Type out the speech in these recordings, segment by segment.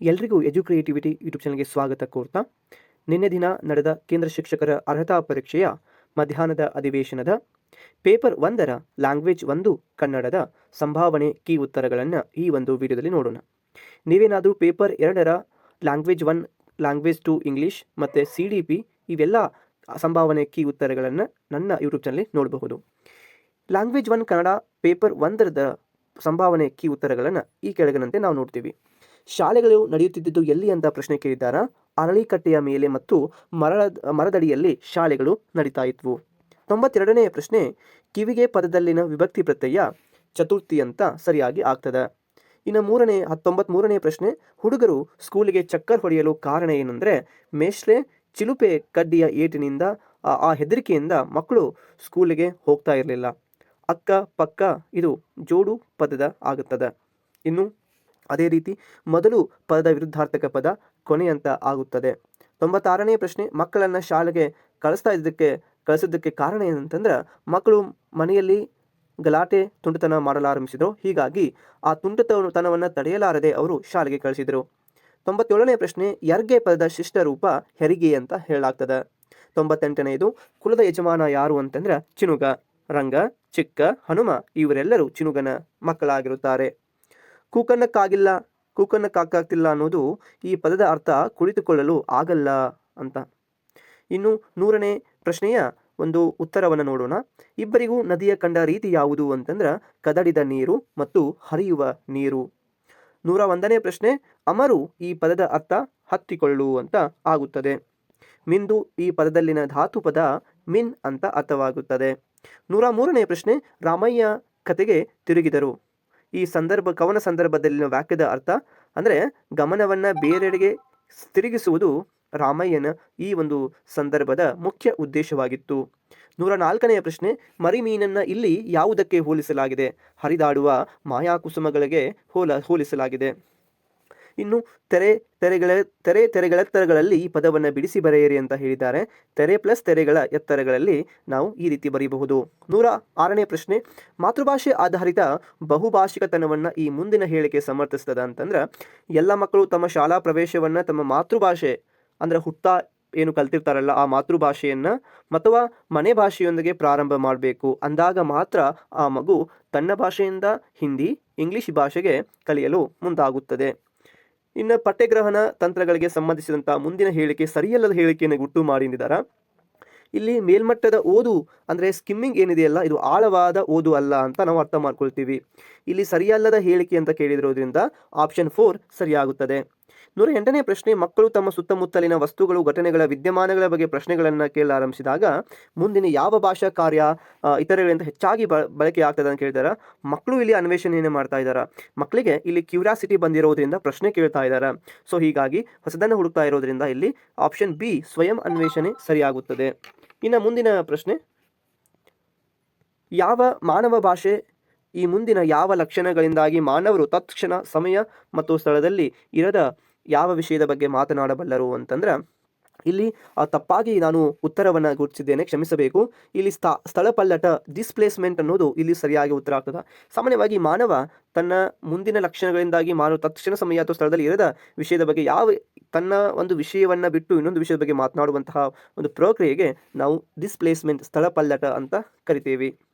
ಎಲ್ರಿಗೂ ಎಜು creativity YouTube ಚಾನಲ್ಗೆ ಸ್ವಾಗತ ಕೋರ್ತಾ. ನಿನ್ನೆ ದಿನ ನಡೆದ ಕೇಂದ್ರ ಶಿಕ್ಷಕರ ಅರ್ಹತಾ ಪರೀಕ್ಷೆಯ ಮಧ್ಯಾಹ್ನದ ಅಧಿವೇಶನದ ಪೇಪರ್ ಒಂದರ ಲ್ಯಾಂಗ್ವೇಜ್ ಒಂದು ಕನ್ನಡದ ಸಂಭಾವನೆ ಕೀ ಉತ್ತರಗಳನ್ನು ಈ ಒಂದು ವಿಡಿಯೋದಲ್ಲಿ ನೋಡೋಣ. ನೀವೇನಾದರೂ ಪೇಪರ್ ಎರಡರ language one, language two English ಮತ್ತು ಸಿ ಡಿ ಪಿ ಇವೆಲ್ಲ ಸಂಭಾವನೆ ಕೀ ಉತ್ತರಗಳನ್ನು ನನ್ನ ಯೂಟ್ಯೂಬ್ ಚಾನಲ್ಲಿ ನೋಡಬಹುದು. ಲ್ಯಾಂಗ್ವೇಜ್ ಒನ್ ಕನ್ನಡ ಪೇಪರ್ ಒಂದರದ ಸಂಭಾವನೆ ಕೀ ಉತ್ತರಗಳನ್ನು ಈ ಕೆಳಗಿನಂತೆ ನಾವು ನೋಡ್ತೀವಿ. ಶಾಲೆಗಳು ನಡೆಯುತ್ತಿದ್ದುದು ಎಲ್ಲಿ ಅಂತ ಪ್ರಶ್ನೆ ಕೇಳಿದ್ದಾರ? ಅರಳಿಕಟ್ಟೆಯ ಮೇಲೆ ಮತ್ತು ಮರಳ, ಮರದಡಿಯಲ್ಲಿ ಶಾಲೆಗಳು ನಡೀತಾ ಇದ್ವು. ತೊಂಬತ್ತೆರಡನೆಯ ಪ್ರಶ್ನೆ, ಕಿವಿಗೆ ಪದದಲ್ಲಿನ ವಿಭಕ್ತಿ ಪ್ರತ್ಯಯ ಚತುರ್ಥಿ ಅಂತ ಸರಿಯಾಗಿ ಆಗ್ತದೆ? ಇನ್ನು ಮೂರನೇ ಹತ್ತೊಂಬತ್ತ್ ಮೂರನೇ ಪ್ರಶ್ನೆ, ಹುಡುಗರು ಸ್ಕೂಲಿಗೆ ಚಕ್ಕರ್ ಹೊಡೆಯಲು ಕಾರಣ ಏನಂದರೆ ಮೇಷ್ಲೆ ಚಿಲುಪೆ ಕಡ್ಡಿಯ ಏಟಿನಿಂದ ಆ- ಹೆದರಿಕೆಯಿಂದ ಮಕ್ಕಳು ಸ್ಕೂಲಿಗೆ ಹೋಗ್ತಾ ಇರಲಿಲ್ಲ. ಅಕ್ಕ, ಪಕ್ಕ, ಇದು ಜೋಡು ಪದದ ಆಗುತ್ತದೆ. ಇನ್ನು ಅದೇ ರೀತಿ ಮೊದಲು ಪದದ ವಿರುದ್ಧಾರ್ಥಕ ಪದ ಕೊನೆಯಂತ ಆಗುತ್ತದೆ. ತೊಂಬತ್ತಾರನೇ ಪ್ರಶ್ನೆ, ಮಕ್ಕಳನ್ನು ಶಾಲೆಗೆ ಕಳಿಸ್ತಾ ಇದ್ದಕ್ಕೆ, ಕಳಿಸಿದ್ದಕ್ಕೆ ಕಾರಣ ಏನಂತಂದ್ರೆ, ಮಕ್ಕಳು ಮನೆಯಲ್ಲಿ ಗಲಾಟೆ ತುಂಟತನ ಮಾಡಲಾರಂಭಿಸಿದರು. ಹೀಗಾಗಿ ಆ ತುಂಟತನವನ್ನು ತಡೆಯಲಾರದೆ ಅವರು ಶಾಲೆಗೆ ಕಳಿಸಿದರು. ತೊಂಬತ್ತೇಳನೇ ಪ್ರಶ್ನೆ, ಯರ್ಗೆ ಪದದ ಶಿಷ್ಟ ರೂಪ ಹೆರಿಗೆ ಅಂತ ಹೇಳಲಾಗ್ತದೆ? ತೊಂಬತ್ತೆಂಟನೆಯದು ಕುಲದ ಯಜಮಾನ ಯಾರು ಅಂತಂದ್ರೆ ಚಿನುಗ, ರಂಗ, ಚಿಕ್ಕ, ಹನುಮ, ಇವರೆಲ್ಲರೂ ಚಿನುಗನ ಮಕ್ಕಳಾಗಿರುತ್ತಾರೆ. ಕೂಕನ್ನಕ್ಕಾಗಿಲ್ಲ ಕೂಕನ್ನಕ್ಕಾಗ್ತಿಲ್ಲ ಅನ್ನೋದು ಈ ಪದದ ಅರ್ಥ ಕುಳಿತುಕೊಳ್ಳಲು ಆಗಲ್ಲ ಅಂತ. ಇನ್ನು ನೂರನೇ ಪ್ರಶ್ನೆಯ ಒಂದು ಉತ್ತರವನ್ನು ನೋಡೋಣ. ಇಬ್ಬರಿಗೂ ನದಿಯ ಕಂಡ ರೀತಿ ಯಾವುದು ಅಂತಂದ್ರೆ ಕದಡಿದ ನೀರು ಮತ್ತು ಹರಿಯುವ ನೀರು. ನೂರ ಒಂದನೇ ಪ್ರಶ್ನೆ, ಅಮರು ಈ ಪದದ ಅರ್ಥ ಹತ್ತಿಕೊಳ್ಳು ಅಂತ ಆಗುತ್ತದೆ. ಮಿಂದು ಈ ಪದದಲ್ಲಿನ ಧಾತು ಪದ ಮಿನ್ ಅಂತ ಅರ್ಥವಾಗುತ್ತದೆ. ನೂರ ಮೂರನೇ ಪ್ರಶ್ನೆ, ರಾಮಯ್ಯ ಕತೆಗೆ ತಿರುಗಿದರು. ಈ ಸಂದರ್ಭ, ಕವನ ಸಂದರ್ಭದಲ್ಲಿನ ವಾಕ್ಯದ ಅರ್ಥ ಅಂದರೆ ಗಮನವನ್ನು ಬೇರೆಡೆಗೆ ತಿರುಗಿಸುವುದು ರಾಮಯ್ಯನ ಈ ಒಂದು ಸಂದರ್ಭದ ಮುಖ್ಯ ಉದ್ದೇಶವಾಗಿತ್ತು. ನೂರ ನಾಲ್ಕನೆಯ ಪ್ರಶ್ನೆ, ಮರಿಮೀನನ್ನು ಇಲ್ಲಿ ಯಾವುದಕ್ಕೆ ಹೋಲಿಸಲಾಗಿದೆ? ಹರಿದಾಡುವ ಮಾಯಾಕುಸುಮಗಳಿಗೆ ಹೋಲ, ಹೋಲಿಸಲಾಗಿದೆ. ಇನ್ನು ತೆರೆ, ತೆರೆಗಳ ತೆರೆ, ತೆರೆಗಳ ಎತ್ತರಗಳಲ್ಲಿ ಈ ಪದವನ್ನು ಬಿಡಿಸಿ ಬರೆಯಿರಿ ಅಂತ ಹೇಳಿದ್ದಾರೆ. ತೆರೆ ಪ್ಲಸ್ ತೆರೆಗಳ ಎತ್ತರಗಳಲ್ಲಿ ನಾವು ಈ ರೀತಿ ಬರೆಯಬಹುದು ನೂರ ಆರನೇ ಪ್ರಶ್ನೆ, ಮಾತೃಭಾಷೆ ಆಧಾರಿತ ಬಹುಭಾಷಿಕತನವನ್ನು ಈ ಮುಂದಿನ ಹೇಳಿಕೆ ಸಮರ್ಥಿಸ್ತದ ಅಂತಂದ್ರೆ, ಎಲ್ಲ ಮಕ್ಕಳು ತಮ್ಮ ಶಾಲಾ ಪ್ರವೇಶವನ್ನು ತಮ್ಮ ಮಾತೃಭಾಷೆ, ಅಂದ್ರೆ ಹುಟ್ಟ ಏನು ಕಲ್ತಿರ್ತಾರಲ್ಲ ಆ ಮಾತೃಭಾಷೆಯನ್ನು ಅಥವಾ ಮನೆ ಭಾಷೆಯೊಂದಿಗೆ ಪ್ರಾರಂಭ ಮಾಡಬೇಕು. ಅಂದಾಗ ಮಾತ್ರ ಆ ಮಗು ತನ್ನ ಭಾಷೆಯಿಂದ ಹಿಂದಿ, ಇಂಗ್ಲಿಷ್ ಭಾಷೆಗೆ ಕಲಿಯಲು ಮುಂದಾಗುತ್ತದೆ. ಇನ್ನು ಪಠ್ಯಗ್ರಹಣ ತಂತ್ರಗಳಿಗೆ ಸಂಬಂಧಿಸಿದಂಥ ಮುಂದಿನ ಹೇಳಿಕೆ, ಸರಿಯಲ್ಲದ ಹೇಳಿಕೆಯನ್ನು ಗುಟ್ಟು ಮಾಡಿದ್ದಾರೆ ಇಲ್ಲಿ ಮೇಲ್ಮಟ್ಟದ ಓದು ಅಂದರೆ ಸ್ಕಿಮ್ಮಿಂಗ್ ಏನಿದೆಯಲ್ಲ ಇದು ಆಳವಾದ ಓದು ಅಲ್ಲ ಅಂತ ನಾವು ಅರ್ಥ ಮಾಡ್ಕೊಳ್ತೀವಿ. ಇಲ್ಲಿ ಸರಿಯಲ್ಲದ ಹೇಳಿಕೆ ಅಂತ ಕೇಳಿದಿರೋದ್ರಿಂದ ಆಪ್ಷನ್ ಫೋರ್ ಸರಿಯಾಗುತ್ತದೆ. ನೂರ ಎಂಟನೇ ಪ್ರಶ್ನೆ, ಮಕ್ಕಳು ತಮ್ಮ ಸುತ್ತಮುತ್ತಲಿನ ವಸ್ತುಗಳು, ಘಟನೆಗಳ, ವಿದ್ಯಮಾನಗಳ ಬಗ್ಗೆ ಪ್ರಶ್ನೆಗಳನ್ನು ಕೇಳಲಾರಂಭಿಸಿದಾಗ ಮುಂದಿನ ಯಾವ ಭಾಷಾ ಕಾರ್ಯ ಇತರಗಳಿಂದ ಹೆಚ್ಚಾಗಿ ಬ ಬಳಕೆ ಆಗ್ತದೆ ಅಂತ ಕೇಳ್ತಾರೆ ಮಕ್ಕಳು ಇಲ್ಲಿ ಅನ್ವೇಷಣೆಯನ್ನು ಮಾಡ್ತಾ ಇದ್ದಾರೆ ಮಕ್ಕಳಿಗೆ ಇಲ್ಲಿ ಕ್ಯೂರಿಯಾಸಿಟಿ ಬಂದಿರೋದ್ರಿಂದ ಪ್ರಶ್ನೆ ಕೇಳ್ತಾ ಇದ್ದಾರೆ ಸೊ, ಹೀಗಾಗಿ ಹೊಸದನ್ನು ಹುಡುಕ್ತಾ ಇರೋದ್ರಿಂದ ಇಲ್ಲಿ ಆಪ್ಷನ್ ಬಿ, ಸ್ವಯಂ ಅನ್ವೇಷಣೆ ಸರಿಯಾಗುತ್ತದೆ. ಇನ್ನು ಮುಂದಿನ ಪ್ರಶ್ನೆ. ಯಾವ ಮಾನವ ಭಾಷೆ ಈ ಮುಂದಿನ ಯಾವ ಲಕ್ಷಣಗಳಿಂದಾಗಿ ಮಾನವರು ತತ್ಕ್ಷಣ, ಸಮಯ ಮತ್ತು ಸ್ಥಳದಲ್ಲಿ ಇರದ ಯಾವ ವಿಷಯದ ಬಗ್ಗೆ ಮಾತನಾಡಬಲ್ಲರು ಅಂತಂದ್ರೆ, ಇಲ್ಲಿ ತಪ್ಪಾಗಿ ನಾನು ಉತ್ತರವನ್ನು ಗುರುತಿಸಿದ್ದೇನೆ, ಕ್ಷಮಿಸಬೇಕು. ಇಲ್ಲಿ ಸ್ಥ, ಸ್ಥಳ ಪಲ್ಲಟ ಡಿಸ್ಪ್ಲೇಸ್ಮೆಂಟ್ ಅನ್ನೋದು ಇಲ್ಲಿ ಸರಿಯಾಗಿ ಉತ್ತರ ಆಗ್ತದೆ. ಸಾಮಾನ್ಯವಾಗಿ ಮಾನವ ತನ್ನ ಮುಂದಿನ ಲಕ್ಷಣಗಳಿಂದಾಗಿ ಮಾನವ ತಕ್ಷಣ ಸಮಯ ಅಥವಾ ಸ್ಥಳದಲ್ಲಿ ಇರದ ವಿಷಯದ ಬಗ್ಗೆ ಯಾವ, ತನ್ನ ಒಂದು ವಿಷಯವನ್ನು ಬಿಟ್ಟು ಇನ್ನೊಂದು ವಿಷಯದ ಬಗ್ಗೆ ಮಾತನಾಡುವಂತಹ ಒಂದು ಪ್ರಕ್ರಿಯೆಗೆ ನಾವು ಡಿಸ್ಪ್ಲೇಸ್ಮೆಂಟ್ ಸ್ಥಳ ಪಲ್ಲಟ ಅಂತ ಕರಿತೇವೆ.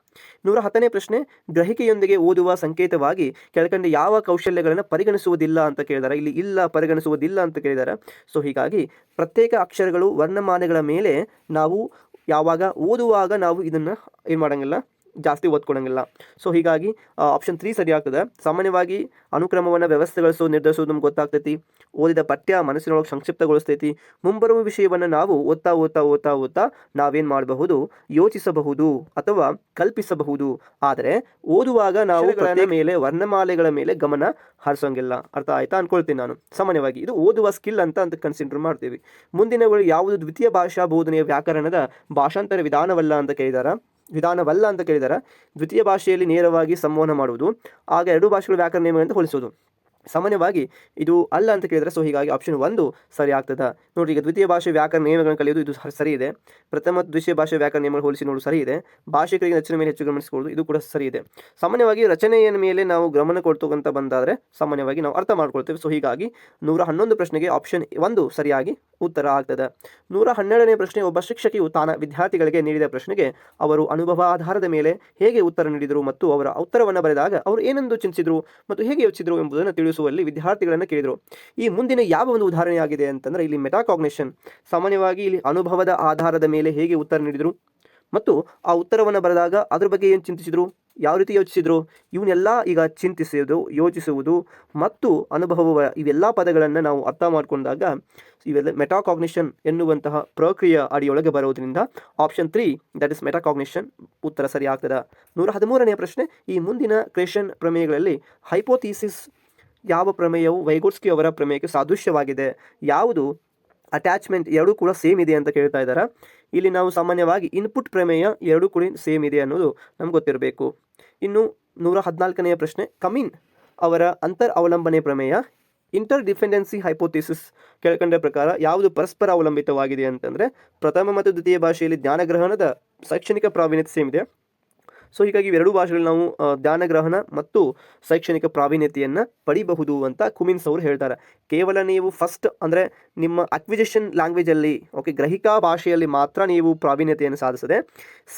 ನೂರ ಹತ್ತನೇ ಪ್ರಶ್ನೆ, ಗ್ರಹಿಕೆಯೊಂದಿಗೆ ಓದುವ ಸಂಕೇತವಾಗಿ ಕೆಳಕಂಡ ಯಾವ ಕೌಶಲ್ಯಗಳನ್ನು ಪರಿಗಣಿಸುವುದಿಲ್ಲ ಅಂತ ಕೇಳಿದಾರೆ. ಇಲ್ಲಿ ಇಲ್ಲ, ಪರಿಗಣಿಸುವುದಿಲ್ಲ ಅಂತ ಕೇಳಿದಾರೆ. ಸೊ ಹೀಗಾಗಿ ಪ್ರತ್ಯೇಕ ಅಕ್ಷರಗಳು ವರ್ಣಮಾಲೆಗಳ ಮೇಲೆ ನಾವು ಯಾವಾಗ ಓದುವಾಗ ನಾವು ಇದನ್ನು ಏನು ಮಾಡೋಂಗಿಲ್ಲ ಜಾಸ್ತಿ ಓದ್ಕೊಳ್ಳೋಂಗಿಲ್ಲ ಸೊ ಹೀಗಾಗಿ ಆಪ್ಷನ್ ತ್ರೀ ಸರಿ ಆಗ್ತದೆ. ಸಾಮಾನ್ಯವಾಗಿ ಅನುಕ್ರಮವನ್ನು ವ್ಯವಸ್ಥೆಗೊಳಿಸೋ ನಿರ್ಧರಿಸೋದು ನಮ್ಗೆ ಗೊತ್ತಾಗ್ತೈತಿ. ಓದಿದ ಪಠ್ಯ ಮನಸ್ಸಿನೊಳಗೆ ಸಂಕ್ಷಿಪ್ತಗೊಳಿಸ್ತೈತಿ. ಮುಂಬರುವ ವಿಷಯವನ್ನು ನಾವು ಓದ್ತಾ ಓದ್ತಾ ಓದ್ತಾ ಓದ್ತಾ ನಾವೇನು ಮಾಡಬಹುದು? ಯೋಚಿಸಬಹುದು ಅಥವಾ ಕಲ್ಪಿಸಬಹುದು. ಆದರೆ ಓದುವಾಗ ನಾವು ಕಥೆ ಮೇಲೆ ವರ್ಣಮಾಲೆಗಳ ಮೇಲೆ ಗಮನ ಹರಿಸೋಂಗಿಲ್ಲ. ಅರ್ಥ ಆಯ್ತಾ ಅನ್ಕೊಳ್ತೀನಿ ನಾನು. ಸಾಮಾನ್ಯವಾಗಿ ಇದು ಓದುವ ಸ್ಕಿಲ್ ಅಂತ ಅಂತ ಕನ್ಸಿಡರ್ ಮಾಡ್ತೀವಿ. ಮುಂದಿನಗಳು ಯಾವುದು ದ್ವಿತೀಯ ಭಾಷಾ ಬೋಧನೆಯ ವ್ಯಾಕರಣದ ಭಾಷಾಂತರ ವಿಧಾನವಲ್ಲ ಅಂತ ಕೇಳಿದಾರ? ವಿಧಾನವಲ್ಲ ಅಂತ ಕೇಳಿದರೆ. ದ್ವಿತೀಯ ಭಾಷೆಯಲ್ಲಿ ನೇರವಾಗಿ ಸಂವಹನ ಮಾಡುವುದು. ಆಗ ಎರಡು ಭಾಷೆಗಳ ವ್ಯಾಕರಣ ನಿಯಮಗಳಿಂದ ಹೋಲಿಸುವುದು ಸಾಮಾನ್ಯವಾಗಿ ಇದು ಅಲ್ಲ ಅಂತ ಕೇಳಿದರೆ ಸೊ ಹೀಗಾಗಿ ಆಪ್ಷನ್ ಒಂದು ಸರಿ ಆಗ್ತದೆ. ನೋಡಿ ಈಗ ದ್ವಿತೀಯ ಭಾಷೆ ವ್ಯಾಕರಣ ನಿಯಮಗಳನ್ನು ಕಲಿಯೋದು ಇದು ಸರಿ ಇದೆ. ಪ್ರಥಮ ದ್ವಿತೀಯ ಭಾಷೆ ವ್ಯಾಕರಣ ನಿಯಮಗಳು ಹೋಲಿಸಿ ನೋಡು, ಸರಿ ಇದೆ. ಭಾಷಿಕರಿಗೆ ರಚನೆ ಮೇಲೆ ಹೆಚ್ಚು ಗಮನಿಸಿಕೊಳ್ಳೋದು ಇದು ಕೂಡ ಸರಿ ಇದೆ. ಸಾಮಾನ್ಯವಾಗಿ ರಚನೆಯ ಮೇಲೆ ನಾವು ಗಮನ ಕೊಡ್ತಕ್ಕಂಥ ಬಂದಾದರೆ ಸಾಮಾನ್ಯವಾಗಿ ನಾವು ಅರ್ಥ ಮಾಡ್ಕೊಳ್ತೇವೆ. ಸೊ ಹೀಗಾಗಿ ನೂರ ಹನ್ನೊಂದು ಪ್ರಶ್ನೆಗೆ ಆಪ್ಷನ್ ಒಂದು ಸರಿಯಾಗಿ ಉತ್ತರ ಆಗ್ತದೆ. ನೂರ ಹನ್ನೆರಡನೇ ಪ್ರಶ್ನೆ, ಒಬ್ಬ ಶಿಕ್ಷಕಿಯು ತಾನ ವಿದ್ಯಾರ್ಥಿಗಳಿಗೆ ನೀಡಿದ ಪ್ರಶ್ನೆಗೆ ಅವರು ಅನುಭವ ಆಧಾರದ ಮೇಲೆ ಹೇಗೆ ಉತ್ತರ ನೀಡಿದರು ಮತ್ತು ಅವರ ಉತ್ತರವನ್ನು ಬರೆದಾಗ ಅವರು ಏನೆಂದು ಚಿಂತಿಸಿದರು ಮತ್ತು ಹೇಗೆ ಯೋಚಿಸಿದರು ಎಂಬುದನ್ನು ತಿಳಿಸುವಲ್ಲಿ ವಿದ್ಯಾರ್ಥಿಗಳನ್ನು ಕೇಳಿದರು. ಈ ಮುಂದಿನ ಯಾವ ಒಂದು ಉದಾಹರಣೆಯಾಗಿದೆ ಅಂತಂದರೆ ಇಲ್ಲಿ ಮೆಟಾಕಾಗ್ನಿಷನ್. ಸಾಮಾನ್ಯವಾಗಿ ಇಲ್ಲಿ ಅನುಭವದ ಆಧಾರದ ಮೇಲೆ ಹೇಗೆ ಉತ್ತರ ನೀಡಿದರು? ಮತ್ತು ಆ ಉತ್ತರವನ್ನು ಬರೆದಾಗ ಅದ್ರ ಬಗ್ಗೆ ಏನು ಚಿಂತಿಸಿದರು? ಯಾವ ರೀತಿ ಯೋಚಿಸಿದರು? ಇವನ್ನೆಲ್ಲ ಈಗ ಚಿಂತಿಸುವುದು, ಯೋಚಿಸುವುದು ಮತ್ತು ಅನುಭವ ಇವೆಲ್ಲ ಪದಗಳನ್ನು ನಾವು ಅರ್ಥ ಮಾಡಿಕೊಂಡಾಗ ಇವೆಲ್ಲ ಮೆಟಾಕಾಗ್ನಿಷನ್ ಎನ್ನುವಂತಹ ಪ್ರಕ್ರಿಯೆ ಅಡಿಯೊಳಗೆ ಬರೋದ್ರಿಂದ option three that is metacognition ಉತ್ತರ ಸರಿ ಆಗ್ತದೆ ನೂರ ಹದಿಮೂರನೆಯ ಪ್ರಶ್ನೆ, ಈ ಮುಂದಿನ ಕ್ರೇಷನ್ ಪ್ರಮೇಯಗಳಲ್ಲಿ ಹೈಪೋಥೀಸಿಸ್ ಯಾವ ಪ್ರಮೇಯವು ವೈಗೋಟ್ಸ್ಕಿ ಅವರ ಪ್ರಮೇಯಕ್ಕೆ ಸಾದೃಶ್ಯವಾಗಿದೆ, ಯಾವುದು? ಅಟ್ಯಾಚ್ಮೆಂಟ್ ಎರಡೂ ಕೂಡ ಸೇಮ್ ಇದೆ ಅಂತ ಕೇಳ್ತಾ ಇದ್ದಾರೆ? ಇಲ್ಲಿ ನಾವು ಸಾಮಾನ್ಯವಾಗಿ ಇನ್ಪುಟ್ ಪ್ರಮೇಯ ಎರಡೂ ಕೂಡ ಸೇಮ್ ಇದೆ ಅನ್ನೋದು ನಮ್ಗೆ ಗೊತ್ತಿರಬೇಕು. ಇನ್ನು ನೂರ ಹದಿನಾಲ್ಕನೆಯ ಪ್ರಶ್ನೆ, ಕಮಿನ್ ಅವರ ಅಂತರ್ ಅವಲಂಬನೆ ಪ್ರಮೇಯ ಇಂಟರ್ ಡಿಪೆಂಡೆನ್ಸಿ ಹೈಪೋಥಿಸಿಸ್ ಕೇಳ್ಕೊಂಡ ಪ್ರಕಾರ ಯಾವುದು ಪರಸ್ಪರ ಅವಲಂಬಿತವಾಗಿದೆ ಅಂತಂದರೆ ಪ್ರಥಮ ಮತ್ತು ದ್ವಿತೀಯ ಭಾಷೆಯಲ್ಲಿ ಜ್ಞಾನಗ್ರಹಣದ ಶೈಕ್ಷಣಿಕ ಪ್ರಾವೀಣ್ಯತೆ ಸೇಮ್ ಇದೆ. ಸೊ ಹೀಗಾಗಿ ಎರಡು ಭಾಷೆಗಳು ನಾವು ಧ್ಯಾನ ಧ್ಯಾನಗ್ರಹಣ ಮತ್ತು ಶೈಕ್ಷಣಿಕ ಪ್ರಾವೀಣ್ಯತೆಯನ್ನು ಪಡಿಬಹುದು ಅಂತ ಕುಮಿನ್ಸ್ ಅವರು ಹೇಳ್ತಾರೆ. ಕೇವಲ ನೀವು ಫಸ್ಟ್ ಅಂದರೆ ನಿಮ್ಮ ಅಕ್ವಿಜಿಷನ್ ಲ್ಯಾಂಗ್ವೇಜಲ್ಲಿ ಓಕೆ ಗ್ರಹಿಕಾ ಭಾಷೆಯಲ್ಲಿ ಮಾತ್ರ ನೀವು ಪ್ರಾವೀಣ್ಯತೆಯನ್ನು ಸಾಧಿಸದೆ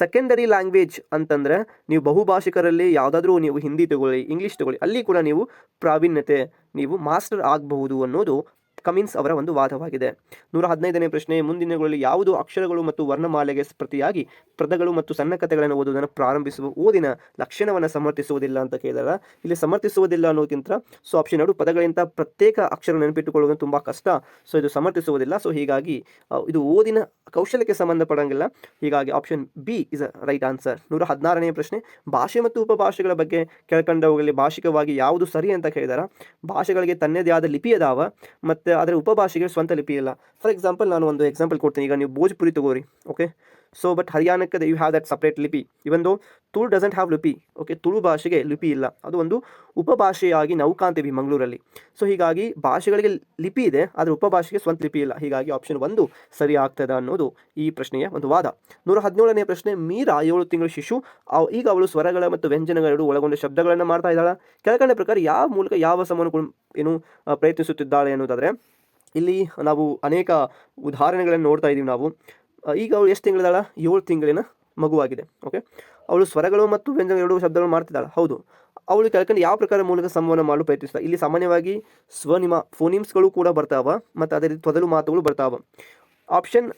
ಸೆಕೆಂಡರಿ ಲ್ಯಾಂಗ್ವೇಜ್ ಅಂತಂದರೆ ನೀವು ಬಹುಭಾಷಿಕರಲ್ಲಿ ಯಾವುದಾದ್ರೂ ನೀವು ಹಿಂದಿ ತಗೊಳ್ಳಿ ಇಂಗ್ಲೀಷ್ ತಗೊಳ್ಳಿ, ಅಲ್ಲಿ ಕೂಡ ನೀವು ಪ್ರಾವೀಣ್ಯತೆ, ನೀವು ಮಾಸ್ಟರ್ ಆಗಬಹುದು ಅನ್ನೋದು ಕಮಿನ್ಸ್ ಅವರ ಒಂದು ವಾದವಾಗಿದೆ. ನೂರ ಹದಿನೈದನೇ ಪ್ರಶ್ನೆ, ಮುಂದಿನಗಳಲ್ಲಿ ಯಾವುದು ಅಕ್ಷರಗಳು ಮತ್ತು ವರ್ಣಮಾಲೆಗೆ ಪ್ರತಿಯಾಗಿ ಪದಗಳು ಮತ್ತು ಸಣ್ಣ ಕಥೆಗಳನ್ನು ಓದುವುದನ್ನು ಪ್ರಾರಂಭಿಸುವ, ಓದಿನ ಲಕ್ಷಣವನ್ನು ಸಮರ್ಥಿಸುವುದಿಲ್ಲ ಅಂತ ಕೇಳಿದಾರ. ಇಲ್ಲಿ ಸಮರ್ಥಿಸುವುದಿಲ್ಲ ಅನ್ನೋದಕ್ಕಿಂತ ಸೊ ಆಪ್ಷನ್ ಎರಡು ಪದಗಳಿಂದ ಪ್ರತ್ಯೇಕ ಅಕ್ಷರ ನೆನಪಿಟ್ಟುಕೊಳ್ಳುವುದು ತುಂಬ ಕಷ್ಟ. ಸೊ, ಇದು ಸಮರ್ಥಿಸುವುದಿಲ್ಲ. ಸೊ, ಹೀಗಾಗಿ ಇದು ಓದಿನ ಕೌಶಲ್ಯಕ್ಕೆ ಸಂಬಂಧಪಡಂಗಿಲ್ಲ. ಹೀಗಾಗಿ option B is a right answer ನೂರ ಹದಿನಾರನೇ ಪ್ರಶ್ನೆ, ಭಾಷೆ ಮತ್ತು ಉಪಭಾಷೆಗಳ ಬಗ್ಗೆ ಕೆಳಕಂಡವುಗಳಲ್ಲಿ ಭಾಷಿಕವಾಗಿ ಯಾವುದು ಸರಿ ಅಂತ ಕೇಳಿದಾರ. ಭಾಷೆಗಳಿಗೆ ತನ್ನದೇ ಆದ ಲಿಪಿ ಅದಾವ ಮತ್ತು ಅದರ ಉಪಭಾಷೆಗೆ ಸ್ವಂತ ಲಿಪಿ ಇಲ್ಲ. ಫಾರ್ ಎಕ್ಸಾಂಪಲ್ ನಾನು ಒಂದು ಎಕ್ಸಾಂಪಲ್ ಕೊಡ್ತೀನಿ. ಈಗ ನೀವು ಭೋಜ್ಪುರಿ ತಗೋರಿ ಓಕೆ ಸೊ ಬಟ್ ಹರಿಯಾಣಕ್ಕೆ ಯು ಹ್ಯಾವ್ ದಟ್ ಸಪ್ರೇಟ್ ಲಿಪಿ even though Tulu doesn't have ಲಿಪಿ ಓಕೆ ತುಳು ಭಾಷೆಗೆ ಲಿಪಿ ಇಲ್ಲ. ಅದು ಒಂದು ಉಪಭಾಷೆಯಾಗಿ ನಾವು ಕಾಣ್ತೀವಿ ಮಂಗಳೂರಲ್ಲಿ. ಸೊ ಹೀಗಾಗಿ ಭಾಷೆಗಳಿಗೆ ಲಿಪಿ ಇದೆ, ಆದರೆ ಉಪಭಾಷೆಗೆ ಸ್ವಂತ ಲಿಪಿ ಇಲ್ಲ. ಹೀಗಾಗಿ ಆಪ್ಷನ್ ಒಂದು ಸರಿ ಆಗ್ತದೆ ಅನ್ನೋದು ಈ ಪ್ರಶ್ನೆಯ ಒಂದು ವಾದ. ನೂರ ಹದಿನೇಳನೇ ಪ್ರಶ್ನೆ, ಮೀರಾ ಏಳು ತಿಂಗಳು ಶಿಶು ಈಗ ಅವಳು ಸ್ವರಗಳ ಮತ್ತು ವ್ಯಂಜನಗಳೆರಡು ಒಳಗೊಂಡ ಶಬ್ದಗಳನ್ನು ಮಾಡ್ತಾ ಇದ್ದಾಳೆ. ಕೆಳಕಂಡ ಪ್ರಕಾರ ಯಾವ ಮೂಲಕ ಯಾವ ಸಮವನ್ನು ಏನು ಪ್ರಯತ್ನಿಸುತ್ತಿದ್ದಾಳೆ ಅನ್ನೋದಾದರೆ, ಇಲ್ಲಿ ನಾವು ಅನೇಕ ಉದಾಹರಣೆಗಳನ್ನು ನೋಡ್ತಾ ಇದ್ದೀವಿ ನಾವು. ಈಗ ಅವಳು ಎಷ್ಟು ತಿಂಗಳಿದಾಳ ಏಳು ತಿಂಗಳಿನ ಮಗುವಾಗಿದೆ ಓಕೆ ಅವಳು ಸ್ವರಗಳು ಮತ್ತು ವ್ಯಂಜನ ಎರಡು ಶಬ್ದಗಳು ಮಾಡ್ತಿದ್ದಾಳೆ, ಹೌದು. ಅವಳು ಕೆಳಕಂಡು ಯಾವ ಪ್ರಕಾರ ಮೂಲಕ ಸಂವಹನ ಮಾಡಲು ಪ್ರಯತ್ನಿಸ್ತಾಳೆ? ಇಲ್ಲಿ ಸಾಮಾನ್ಯವಾಗಿ ಸ್ವನಿಮ ಫೋನಿಮ್ಸ್ಗಳು ಕೂಡ ಬರ್ತಾವ, ಮತ್ತು ಅದೇ ರೀತಿ ತೊದಲು ಮಾತುಗಳು ಬರ್ತಾವ. ಆಪ್ಷನ್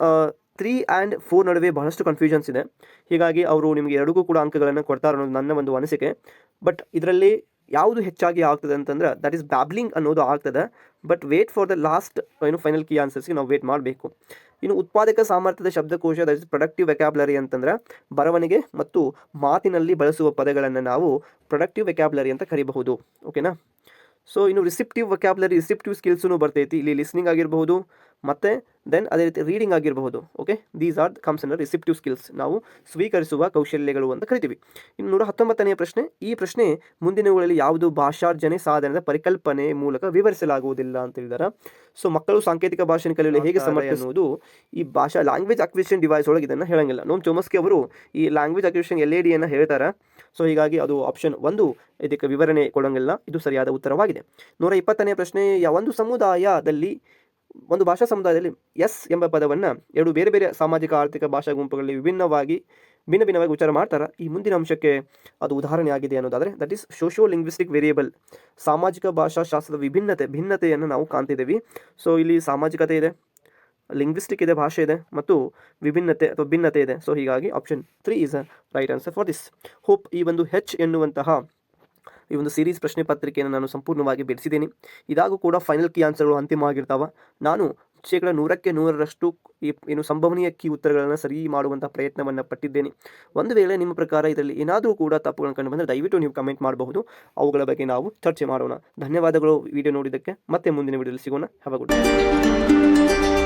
ತ್ರೀ ಆ್ಯಂಡ್ ಫೋರ್ ನಡುವೆ ಬಹಳಷ್ಟು ಕನ್ಫ್ಯೂಷನ್ಸ್ ಇದೆ. ಹೀಗಾಗಿ ಅವರು ನಿಮಗೆ ಎರಡಕ್ಕೂ ಕೂಡ ಅಂಕಗಳನ್ನು ಕೊಡ್ತಾರೆ ಅನ್ನೋದು ನನ್ನ ಒಂದು ಅನಿಸಿಕೆ. ಬಟ್ ಇದರಲ್ಲಿ ಯಾವುದು ಹೆಚ್ಚಾಗಿ ಆಗ್ತದೆ ಅಂತಂದ್ರೆ ದಟ್ ಈಸ್ ಬ್ಯಾಬ್ಲಿಂಗ್ ಅನ್ನೋದು ಆಗ್ತದೆ. But wait for the last ಏನು ಫೈನಲ್ ಕೀ ಆನ್ಸರ್ಸ್ಗೆ ನಾವು ವೇಟ್ ಮಾಡಬೇಕು. ಇನ್ನು ಉತ್ಪಾದಕ ಸಾಮರ್ಥ್ಯದ ಶಬ್ದಕೋಶ ದಟ್ ಇಸ್ ಪ್ರೊಡಕ್ಟಿವ್ ವೆಕ್ಯಾಬ್ಲರಿ ಅಂತಂದ್ರೆ ಬರವಣಿಗೆ ಮತ್ತು ಮಾತಿನಲ್ಲಿ ಬಳಸುವ ಪದಗಳನ್ನು ನಾವು ಪ್ರೊಡಕ್ಟಿವ್ ವೆಕ್ಯಾಬ್ಲರಿ ಅಂತ ಕರಿಬಹುದು. ಓಕೆನಾ ಸೊ ಇನ್ನು ರಿಸಿಪ್ಟಿವ್ ವಕ್ಯಾಬ್ಲರಿ ರಿಸಿಪ್ಟಿವ್ ಸ್ಕಿಲ್ಸೂ ಬರ್ತೈತಿ. ಇಲ್ಲಿ ಲಿಸ್ನಿಂಗ್ ಆಗಿರಬಹುದು ಮತ್ತು ದೆನ್ ಅದೇ ರೀತಿ ರೀಡಿಂಗ್ ಆಗಿರಬಹುದು. Okay these are comes and receptive skills ನಾವು ಸ್ವೀಕರಿಸುವ ಕೌಶಲ್ಯಗಳು ಅಂತ ಕರಿತೀವಿ. ಇನ್ನು ನೂರ ಹತ್ತೊಂಬತ್ತನೆಯ ಪ್ರಶ್ನೆ. ಈ ಪ್ರಶ್ನೆ ಮುಂದಿನವುಗಳಲ್ಲಿ ಯಾವುದು ಭಾಷಾರ್ಜನೆ ಸಾಧನದ ಪರಿಕಲ್ಪನೆ ಮೂಲಕ ವಿವರಿಸಲಾಗುವುದಿಲ್ಲ ಅಂತ ಹೇಳಿದಾರೆ. ಸೊ ಮಕ್ಕಳು ಸಾಂಕೇತಿಕ ಭಾಷೆಯನ್ನು ಕಲಿಯಲು ಹೇಗೆ ಸಮರ್ಥಿಸುವುದು ಈ ಭಾಷಾ ಲ್ಯಾಂಗ್ವೇಜ್ ಅಕ್ವಿಷನ್ ಡಿವೈಸ್ ಒಳಗೆ ಇದನ್ನು ಹೇಳಂಗಿಲ್ಲ. ನೋಮ್ ಚೋಮಸ್ಕಿ ಅವರು ಈ ಲ್ಯಾಂಗ್ವೇಜ್ ಅಕ್ವಿಷನ್ ಎಲ್ ಎ ಡಿಯನ್ನು ಹೇಳ್ತಾರೆ. ಸೊ ಹೀಗಾಗಿ ಅದು ಆಪ್ಷನ್ ಒಂದು. ಇದಕ್ಕೆ ವಿವರಣೆ ಕೊಡೋಂಗಿಲ್ಲ. ಇದು ಸರಿಯಾದ ಉತ್ತರವಾಗಿದೆ. ನೂರ ಇಪ್ಪತ್ತನೇ ಪ್ರಶ್ನೆ ಒಂದು ಸಮುದಾಯದಲ್ಲಿ, ಒಂದು ಭಾಷಾ ಸಮುದಾಯದಲ್ಲಿ ಎಸ್ ಎಂಬ ಪದವನ್ನು ಎರಡು ಬೇರೆ ಬೇರೆ ಸಾಮಾಜಿಕ, ಆರ್ಥಿಕ ಭಾಷಾ ಗುಂಪುಗಳಲ್ಲಿ ವಿಭಿನ್ನವಾಗಿ, ಭಿನ್ನ ಭಿನ್ನವಾಗಿ ಉಚ್ಚಾರ ಮಾಡ್ತಾರೆ? ಈ ಮುಂದಿನ ಅಂಶಕ್ಕೆ ಅದು ಉದಾಹರಣೆಯಾಗಿದೆ ಅನ್ನೋದಾದರೆ that is sociolinguistic variable ಸಾಮಾಜಿಕ ಭಾಷಾಶಾಸ್ತ್ರದ ವಿಭಿನ್ನತೆ, ಭಿನ್ನತೆಯನ್ನು ನಾವು ಕಾಣ್ತಿದ್ದೀವಿ. ಸೊ ಇಲ್ಲಿ ಸಾಮಾಜಿಕತೆ ಇದೆ. ಲಿಂಗ್ವಿಸ್ಟಿಕ್ ಇದೆ, ಭಾಷೆ ಇದೆ ಮತ್ತು ವಿಭಿನ್ನತೆ ಅಥವಾ ಭಿನ್ನತೆ ಇದೆ. ಸೊ ಹೀಗಾಗಿ option three is a right answer for this hope ಈ ಒಂದು ಹೆಚ್ ಎನ್ನುವಂತಹ ಈ ಒಂದು ಸೀರೀಸ್ ಪ್ರಶ್ನೆ ಪತ್ರಿಕೆಯನ್ನು ನಾನು ಸಂಪೂರ್ಣವಾಗಿ ಬಿಡಿಸಿದ್ದೀನಿ. ಇದಾಗೂ ಕೂಡ ಫೈನಲ್ ಕೀ ಆನ್ಸರ್ಗಳು ಅಂತಿಮವಾಗಿರ್ತಾವೆ ನಾನು ಶೇಕಡ ನೂರಕ್ಕೆ ನೂರರಷ್ಟು ಈ ಏನು ಸಂಭವನೀಯ ಕೀ ಉತ್ತರಗಳನ್ನು ಸರಿ ಮಾಡುವಂಥ ಪ್ರಯತ್ನವನ್ನು ಪಟ್ಟಿದ್ದೇನೆ. ಒಂದು ವೇಳೆ ನಿಮ್ಮ ಪ್ರಕಾರ ಇದರಲ್ಲಿ ಏನಾದರೂ ಕೂಡ ತಪ್ಪುಗಳನ್ನು ಕಂಡು ಬಂದರೆ ದಯವಿಟ್ಟು ನೀವು ಕಮೆಂಟ್ ಮಾಡಬಹುದು. ಅವುಗಳ ಬಗ್ಗೆ ನಾವು ಚರ್ಚೆ ಮಾಡೋಣ. ಧನ್ಯವಾದಗಳು. ವಿಡಿಯೋ ನೋಡಿದ್ದಕ್ಕೆ ಮತ್ತೆ ಮುಂದಿನ ವಿಡಿಯೋದಲ್ಲಿ ಸಿಗೋಣ. Have a